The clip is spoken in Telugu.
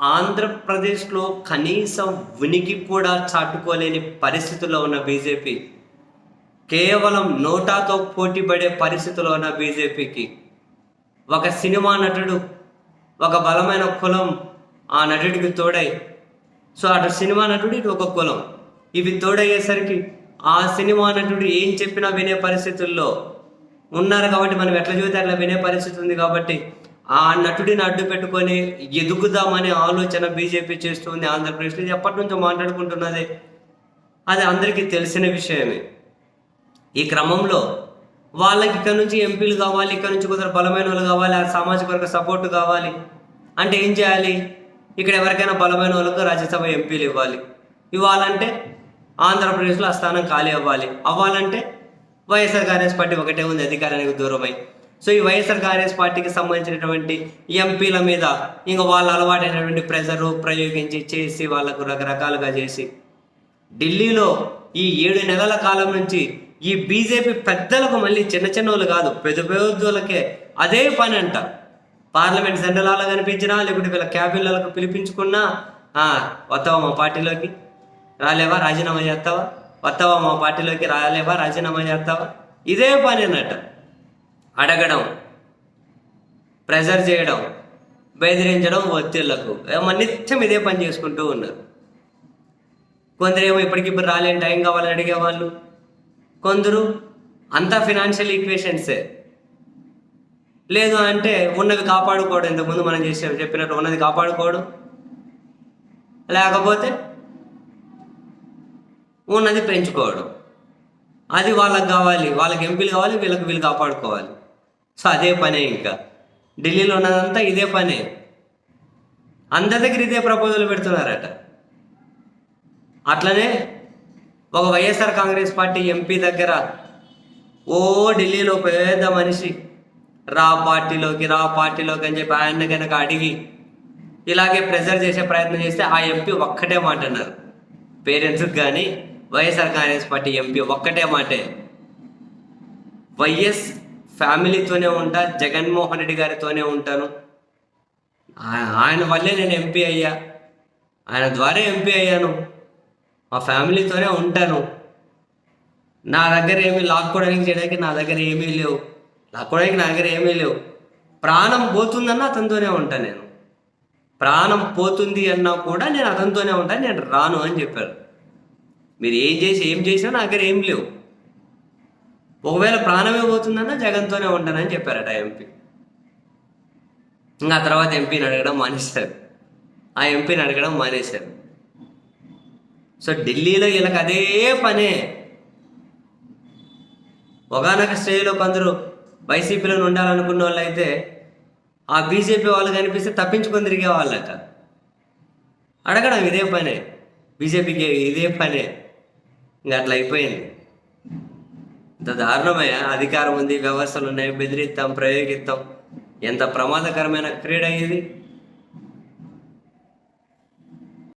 ఆంధ్రప్రదేశ్లో కనీసం ఉనికి కూడా చాటుకోలేని పరిస్థితుల్లో ఉన్న బీజేపీ. కేవలం నోటాతో పోటీపడే పరిస్థితిలో ఉన్న బీజేపీకి. ఒక సినిమా నటుడు ఒక బలమైన కులం ఆ నటుడికి తోడై. సో అటు సినిమా నటుడు ఇటు ఒక కులం. ఇవి తోడయ్యేసరికి ఆ సినిమా నటుడు ఏం చెప్పినా వినే పరిస్థితుల్లో ఉన్నారు కాబట్టి మనం ఎట్లా చూస్తే అట్లా వినే పరిస్థితి ఉంది కాబట్టి ఆ నటుడిని అడ్డు పెట్టుకొని ఎదుగుదామనే ఆలోచన బీజేపీ చేస్తుంది ఆంధ్రప్రదేశ్లో. ఇది ఎప్పటి నుంచో మాట్లాడుకుంటున్నదే. అది అందరికీ తెలిసిన విషయమే. ఈ క్రమంలో వాళ్ళకి ఇక్కడ నుంచి ఎంపీలు కావాలి ఇక్కడ నుంచి కొందరు బలమైన వాళ్ళు కావాలి ఆ సామాజిక వర్గ సపోర్ట్ కావాలి. అంటే ఏం చేయాలి? ఇక్కడ ఎవరికైనా బలమైన వాళ్ళకు రాజ్యసభ ఎంపీలు ఇవ్వాలి. ఇవ్వాలంటే ఆంధ్రప్రదేశ్లో ఆ స్థానం ఖాళీ అవ్వాలి. అవ్వాలంటే వైఎస్ఆర్ కాంగ్రెస్ పార్టీ ఒకటే ఉంది అధికారానికి దూరమై. సో ఈ వైఎస్ఆర్ కాంగ్రెస్ పార్టీకి సంబంధించినటువంటి ఎంపీల మీద ఇంకా వాళ్ళ అలవాటైనటువంటి ప్రెజర్ ప్రయోగించి చేసి వాళ్ళకు రకరకాలుగా చేసి ఢిల్లీలో ఈ ఏడు నెలల కాలం నుంచి ఈ బీజేపీ పెద్దలకు మళ్ళీ చిన్న చిన్న వాళ్ళు కాదు పెద్ద పెద్దోళ్ళకే అదే పని అంట పార్లమెంట్ సెంట్రల్ కనిపించినా లేకుంటే వీళ్ళ క్యాబిన్లకు పిలిపించుకున్నా వస్తావా మా పార్టీలోకి? రాలేవా? రాజీనామా చేస్తావా? వస్తావా మా పార్టీలోకి? రాలేవా? రాజీనామా చేస్తావా? ఇదే పని అన్నట్టు అడగడం ప్రెజర్ చేయడం బెదిరించడం ఒత్తిళ్ళకు. ఏమో నిత్యం ఇదే పని చేసుకుంటూ ఉన్నారు. కొందరేమో ఇప్పటికిప్పుడు రాలేని టైం కావాలని అడిగేవాళ్ళు. కొందరు అంతా ఫినాన్షియల్ ఈక్వేషన్సే లేదు అంటే ఉన్నవి కాపాడుకోవడం ఇంతకుముందు మనం చేసే చెప్పినట్టు ఉన్నది కాపాడుకోవడం. లేకపోతే ఉన్నది పెంచుకోవడం. అది వాళ్ళకి కావాలి వాళ్ళకి ఎంపీలు కావాలి వీళ్ళకి వీళ్ళు కాపాడుకోవాలి. సో అదే పనే ఇంకా. ఢిల్లీలో ఉన్నదంతా ఇదే పనే. అందరి దగ్గర ఇదే ప్రపోజల్ పెడుతున్నారట. అట్లనే ఒక వైఎస్ఆర్ కాంగ్రెస్ పార్టీ ఎంపీ దగ్గర ఓ ఢిల్లీలో పెద్ద మనిషి రా పార్టీలోకి రా పార్టీలోకి అని చెప్పి ఆయన కనుక అడిగి ఇలాగే ప్రెజర్ చేసే ప్రయత్నం చేస్తే ఆ ఎంపీ ఒక్కటే మాట అన్నారు. పేరెంట్స్కి కానీ వైఎస్ఆర్ కాంగ్రెస్ పార్టీ ఎంపీ ఒక్కటే మాటే. వైఎస్ ఫ్యామిలీతోనే ఉంటా జగన్మోహన్ రెడ్డి గారితోనే ఉంటాను. ఆయన వల్లే నేను ఎంపీ అయ్యా. ఆయన ద్వారా ఎంపీ అయ్యాను. మా ఫ్యామిలీతోనే ఉంటాను. నా దగ్గర ఏమీ లాక్కోవడానికి చేయడానికి నా దగ్గర ఏమీ లేవు. లాక్కోవడానికి నా దగ్గర ఏమీ లేవు. ప్రాణం పోతుందన్న అతనితోనే ఉంటాను నేను. ప్రాణం పోతుంది అన్నా కూడా నేను అతనితోనే ఉంటాను నేను రాను అని చెప్పారు మీరు ఏం చేసి ఏం చేసినా నా దగ్గర ఏం లేవు. ఒకవేళ ప్రాణమే పోతుందన్నా జగన్తోనే ఉంటానని చెప్పారట ఎంపీ. ఇంకా ఆ తర్వాత ఎంపీని అడగడం మానేశారు. ఆ ఎంపీని అడగడం మానేశారు. సో ఢిల్లీలో వీళ్ళకి అదే పనే. ఒకనొక స్టేజ్లో కొందరు వైసీపీలో ఉండాలనుకున్న వాళ్ళు అయితే ఆ బీజేపీ వాళ్ళు కనిపిస్తే తప్పించుకొని తిరిగే వాళ్ళట. అడగడం ఇదే పనే. బీజేపీకి ఇదే పనే. ఇంకా అట్లా అయిపోయింది. దారుణమయ్యా? అధికారం ఉంది వ్యవస్థలు ఉన్నాయి బెదిరిస్తాం ప్రయోగిస్తాం. ఎంత ప్రమాదకరమైన క్రీడ ఇది?